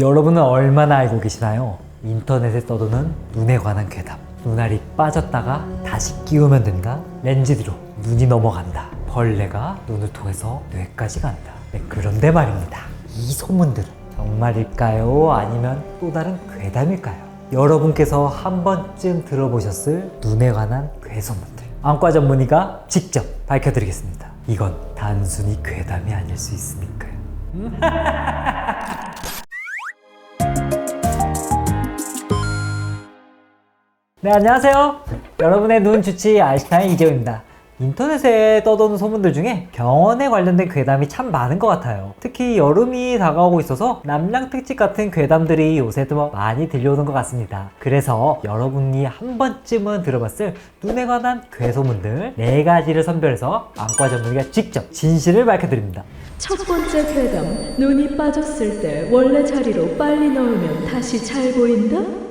여러분은 얼마나 알고 계시나요? 인터넷에 떠도는 눈에 관한 괴담. 눈알이 빠졌다가 다시 끼우면 된다. 렌즈 뒤로 눈이 넘어간다. 벌레가 눈을 통해서 뇌까지 간다. 네, 그런데 말입니다. 이 소문들은 정말일까요? 아니면 또 다른 괴담일까요? 여러분께서 한 번쯤 들어보셨을 눈에 관한 괴소문들. 안과 전문의가 직접 밝혀드리겠습니다. 이건 단순히 괴담이 아닐 수 있으니까요. 네, 안녕하세요. 여러분의 눈 주치 아인슈타인 이재호입니다. 인터넷에 떠도는 소문들 중에 병원에 관련된 괴담이 참 많은 것 같아요. 특히 여름이 다가오고 있어서 남양 특집 같은 괴담들이 요새도 많이 들려오는 것 같습니다. 그래서 여러분이 한 번쯤은 들어봤을 눈에 관한 괴소문들 네 가지를 선별해서 안과 전문의가 직접 진실을 밝혀드립니다. 첫 번째 괴담, 눈이 빠졌을 때 원래 자리로 빨리 넣으면 다시 잘 보인다?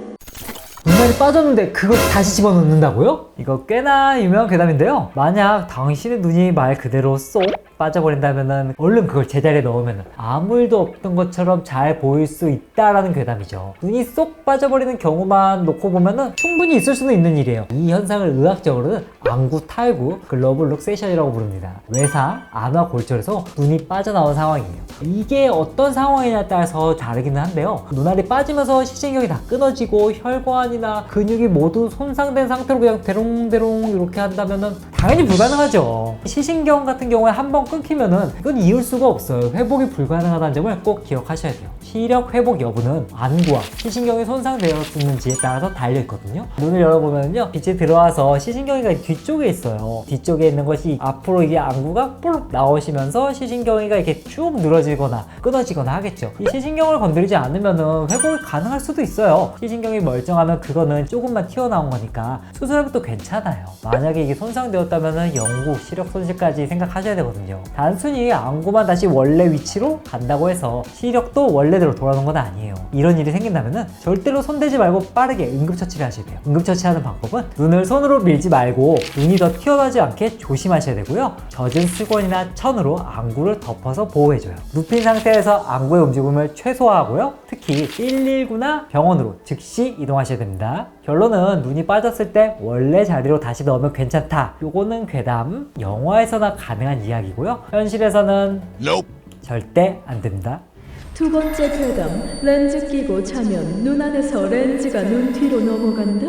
눈알이 빠졌는데 그걸 다시 집어넣는다고요? 이거 꽤나 유명한 괴담인데요. 만약 당신의 눈이 말 그대로 쏙 빠져버린다면 얼른 그걸 제자리에 넣으면 아무 일도 없던 것처럼 잘 보일 수 있다라는 괴담이죠. 눈이 쏙 빠져버리는 경우만 놓고 보면 충분히 있을 수는 있는 일이에요. 이 현상을 의학적으로는 안구 탈구, 글로벌 룩세이션이라고 부릅니다. 외상, 안화 골절에서 눈이 빠져나온 상황이에요. 이게 어떤 상황이냐에 따라서 다르기는 한데요. 눈알이 빠지면서 시신경이 다 끊어지고 혈관이나 근육이 모두 손상된 상태로 그냥 대롱대롱 이렇게 한다면은 당연히 불가능하죠. 시신경 같은 경우에 한 번 끊기면은 이건 이을 수가 없어요. 회복이 불가능하다는 점을 꼭 기억하셔야 돼요. 시력 회복 여부는 안구와 시신경이 손상되었는지에 따라서 달려 있거든요. 눈을 열어보면요, 빛이 들어와서 시신경이가 뒤쪽에 있어요. 뒤쪽에 있는 것이 앞으로 이게 안구가 뿔 나오시면서 시신경이가 이렇게 쭉 늘어지거나 끊어지거나 하겠죠. 이 시신경을 건드리지 않으면은 회복이 가능할 수도 있어요. 시신경이 멀쩡하면 그거는 조금만 튀어나온 거니까 수술하면 또 괜찮아요. 만약에 이게 손상되었다면은 영구 시력 손실까지 생각하셔야 되거든요. 단순히 안구만 다시 원래 위치로 간다고 해서 시력도 원래대로 돌아오는 건 아니에요. 이런 일이 생긴다면은 절대로 손대지 말고 빠르게 응급처치를 하셔야 돼요. 응급처치하는 방법은 눈을 손으로 밀지 말고 눈이 더 튀어나오지 않게 조심하셔야 되고요. 젖은 수건이나 천으로 안구를 덮어서 보호해줘요. 눕힌 상태에서 안구의 움직임을 최소화하고요. 특히 119나 병원으로 즉시 이동하셔야 됩니다. 결론은 눈이 빠졌을 때 원래 자리로 다시 넣으면 괜찮다. 요거는 괴담, 영화에서나 가능한 이야기고요. 현실에서는 절대 안 됩니다. 두 번째 괴담, 렌즈 끼고 자면 눈 안에서 렌즈가 눈 뒤로 넘어간다?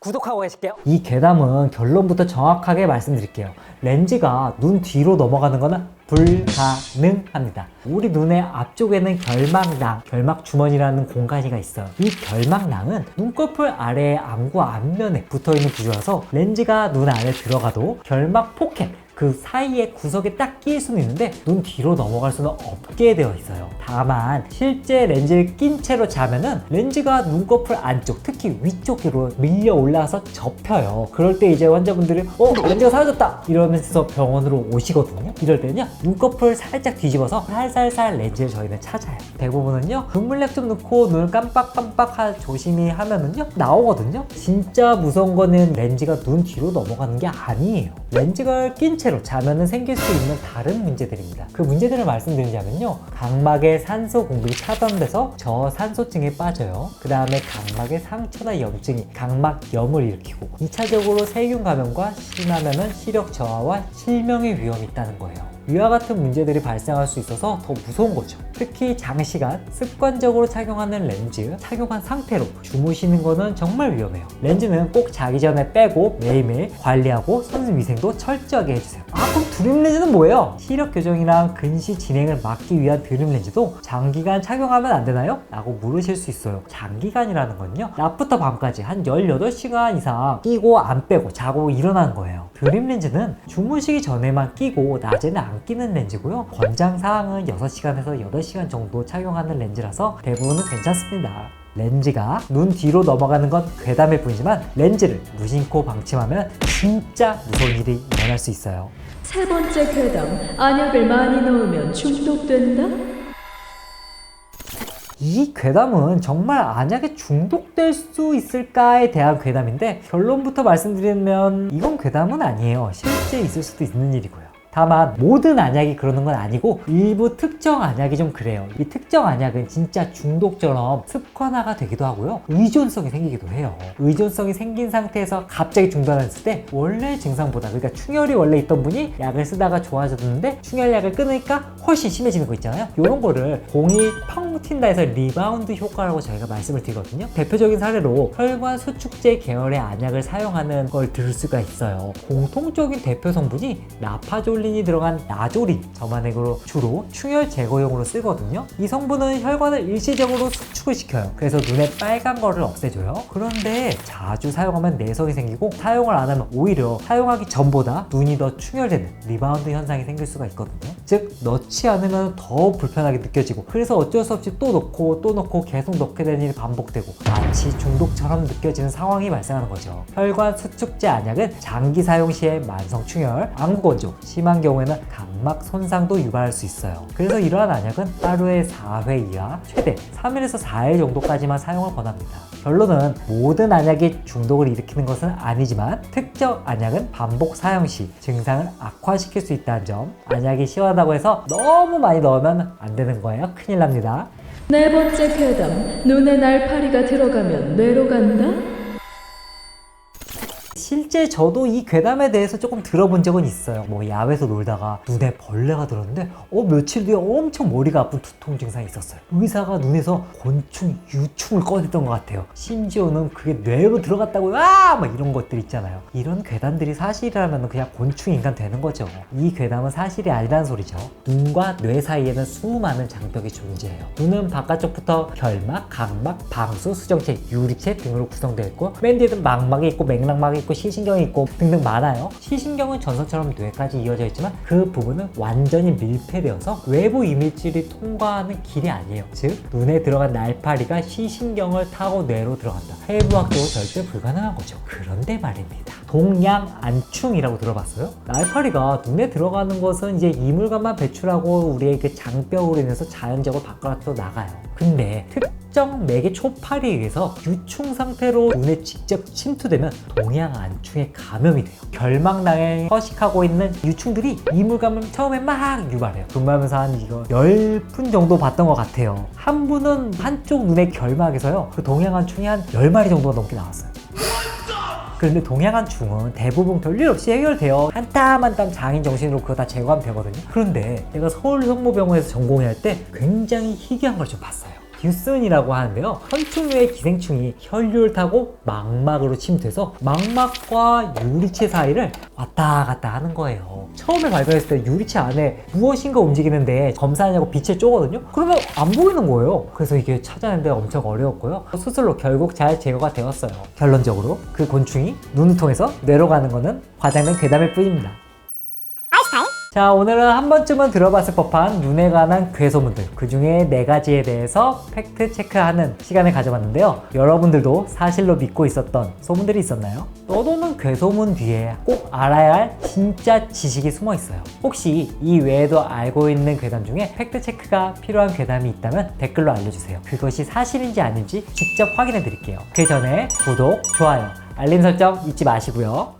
구독하고 계실게요. 이 괴담은 결론부터 정확하게 말씀드릴게요. 렌즈가 눈 뒤로 넘어가는 것은 불가능합니다. 우리 눈의 앞쪽에는 결막낭, 결막 주머니라는 공간이가 있어요. 이 결막낭은 눈꺼풀 아래의 안구 앞면에 붙어 있는 구조라서 렌즈가 눈 안에 들어가도 결막 포켓, 그 사이에 구석에 딱 끼일 수는 있는데 눈 뒤로 넘어갈 수는 없게 되어 있어요. 다만 실제 렌즈를 낀 채로 자면은 렌즈가 눈꺼풀 안쪽, 특히 위쪽으로 밀려 올라와서 접혀요. 그럴 때 이제 환자분들이 어 렌즈가 사라졌다 이러면서 병원으로 오시거든요. 이럴 때는요 눈꺼풀 살짝 뒤집어서 살살살 렌즈를 저희는 찾아요. 대부분은요 눈물약 좀 넣고 눈을 깜빡깜빡 하, 조심히 하면은요 나오거든요. 진짜 무서운 거는 렌즈가 눈 뒤로 넘어가는 게 아니에요. 렌즈가 낀채 로 자면은 생길 수 있는 다른 문제들입니다. 그 문제들을 말씀드리자면요. 각막의 산소 공급이 차단돼서 저산소증에 빠져요. 그 다음에 각막의 상처나 염증이 각막염을 일으키고 2차적으로 세균 감염과 심하면은 시력 저하와 실명의 위험이 있다는 거예요. 위와 같은 문제들이 발생할 수 있어서 더 무서운 거죠. 특히 장시간 습관적으로 착용하는 렌즈, 착용한 상태로 주무시는 거는 정말 위험해요. 렌즈는 꼭 자기 전에 빼고 매일매일 관리하고 손 위생도 철저하게 해주세요. 아, 그럼 드림 렌즈는 뭐예요? 시력 교정이랑 근시 진행을 막기 위한 드림 렌즈도 장기간 착용하면 안 되나요? 라고 물으실 수 있어요. 장기간이라는 건요. 낮부터 밤까지 한 18시간 이상 끼고 안 빼고 자고 일어나는 거예요. 드림 렌즈는 주무시기 전에만 끼고 낮에는 안 끼는 렌즈고요. 권장 사항은 6시간에서 8시간 정도 착용하는 렌즈라서 대부분은 괜찮습니다. 렌즈가 눈 뒤로 넘어가는 건 괴담일 뿐이지만 렌즈를 무심코 방침하면 진짜 무서운 일이 일어날 수 있어요. 세 번째 괴담, 안약을 많이 넣으면 중독된다? 이 괴담은 정말 안약에 중독될 수 있을까에 대한 괴담인데 결론부터 말씀드리면 이건 괴담은 아니에요. 실제 있을 수도 있는 일이고요. 다만 모든 안약이 그러는 건 아니고 일부 특정 안약이 좀 그래요. 이 특정 안약은 진짜 중독처럼 습관화가 되기도 하고요. 의존성이 생기기도 해요. 의존성이 생긴 상태에서 갑자기 중단했을 때 원래 증상보다 그러니까 충혈이 원래 있던 분이 약을 쓰다가 좋아졌는데 충혈약을 끊으니까 훨씬 심해지는 거 있잖아요. 이런 거를 공이 펑 튄다 해서 리바운드 효과라고 저희가 말씀을 드리거든요. 대표적인 사례로 혈관 수축제 계열의 안약을 사용하는 걸 들을 수가 있어요. 공통적인 대표 성분이 나파졸 린이 들어간 나졸린 저만액으로 주로 충혈 제거용으로 쓰거든요. 이 성분은 혈관을 일시적으로 수축을 시켜요. 그래서 눈에 빨간 거를 없애줘요. 그런데 자주 사용하면 내성이 생기고 사용을 안 하면 오히려 사용하기 전보다 눈이 더 충혈되는 리바운드 현상이 생길 수가 있거든요. 즉 넣지 않으면 더 불편하게 느껴지고 그래서 어쩔 수 없이 또 넣고 또 넣고 계속 넣게 되는 일이 반복되고 마치 중독처럼 느껴지는 상황이 발생하는 거죠. 혈관 수축제 안약은 장기 사용 시에 만성 충혈, 안구 건조, 심한 경우에는 각막 손상도 유발할 수 있어요. 그래서 이러한 안약은 하루에 4회 이하, 최대 3일에서 4일 정도까지만 사용을 권합니다. 결론은 모든 안약이 중독을 일으키는 것은 아니지만 특정 안약은 반복 사용 시 증상을 악화시킬 수 있다는 점 안약이 시원하다고 해서 너무 많이 넣으면 안 되는 거예요 큰일 납니다 네 번째 괴담. 눈에 날파리가 들어가면 뇌로 간다? 실제 저도 이 괴담에 대해서 조금 들어본 적은 있어요. 뭐 야외에서 놀다가 눈에 벌레가 들었는데 어 며칠 뒤에 엄청 머리가 아픈 두통 증상이 있었어요. 의사가 눈에서 곤충 유충을 꺼냈던 것 같아요. 심지어는 그게 뇌로 들어갔다고 와막 이런 것들 있잖아요. 이런 괴담들이 사실이라면 그냥 곤충 인간 되는 거죠. 이 괴담은 사실이 아니라는 소리죠. 눈과 뇌 사이에는 수많은 장벽이 존재해요. 눈은 바깥쪽부터 결막, 각막, 방수, 수정체, 유리체 등으로 구성되어 있고 맨 뒤에는 망막이 있고 맥락막이 있고 시신경이 있고 등등 많아요. 시신경은 전선처럼 뇌까지 이어져 있지만 그 부분은 완전히 밀폐되어서 외부 이물질이 통과하는 길이 아니에요. 즉 눈에 들어간 날파리가 시신경을 타고 뇌로 들어간다. 해부학적으로 절대 불가능한 거죠. 그런데 말입니다. 동양 안충이라고 들어봤어요? 날파리가 눈에 들어가는 것은 이제 이물감만 배출하고 우리의 그 장벽으로 인해서 자연적으로 바깥으로 나가요. 근데 특 정 맥의 초파리에 의해서 유충 상태로 눈에 직접 침투되면 동양 안충에 감염이 돼요. 결막낭에 서식하고 있는 유충들이 이물감을 처음에 막 유발해요. 근무하면서 한 이거 10분 정도 봤던 것 같아요. 한 분은 한쪽 눈의 결막에서요. 그 동양 안충이 한 10마리 정도가 넘게 나왔어요. 그런데 동양안충은 대부분 별일 없이 해결돼요. 한 땀 한 땀 장인 정신으로 그거 다 제거하면 되거든요. 그런데 제가 서울 성모병원에서 전공할 때 굉장히 희귀한 걸 좀 봤어요. 듀슨이라고 하는데요. 현충류의 기생충이 혈류를 타고 망막으로 침투해서 망막과 유리체 사이를 왔다 갔다 하는 거예요. 처음에 발견했을 때 유리체 안에 무엇인가 움직이는데 검사하냐고 빛을 쪼거든요. 그러면 안 보이는 거예요. 그래서 이게 찾아내는데 엄청 어려웠고요. 수술로 결국 잘 제거가 되었어요. 결론적으로 그 곤충이 눈을 통해서 뇌로 가는 거는 과장된 괴담일 뿐입니다. 자 오늘은 한 번쯤은 들어봤을 법한 눈에 관한 괴소문들 그 중에 네 가지에 대해서 팩트 체크하는 시간을 가져봤는데요. 여러분들도 사실로 믿고 있었던 소문들이 있었나요? 떠도는 괴소문 뒤에 꼭 알아야 할 진짜 지식이 숨어 있어요. 혹시 이 외에도 알고 있는 괴담 중에 팩트 체크가 필요한 괴담이 있다면 댓글로 알려주세요. 그것이 사실인지 아닌지 직접 확인해 드릴게요. 그 전에 구독, 좋아요, 알림 설정 잊지 마시고요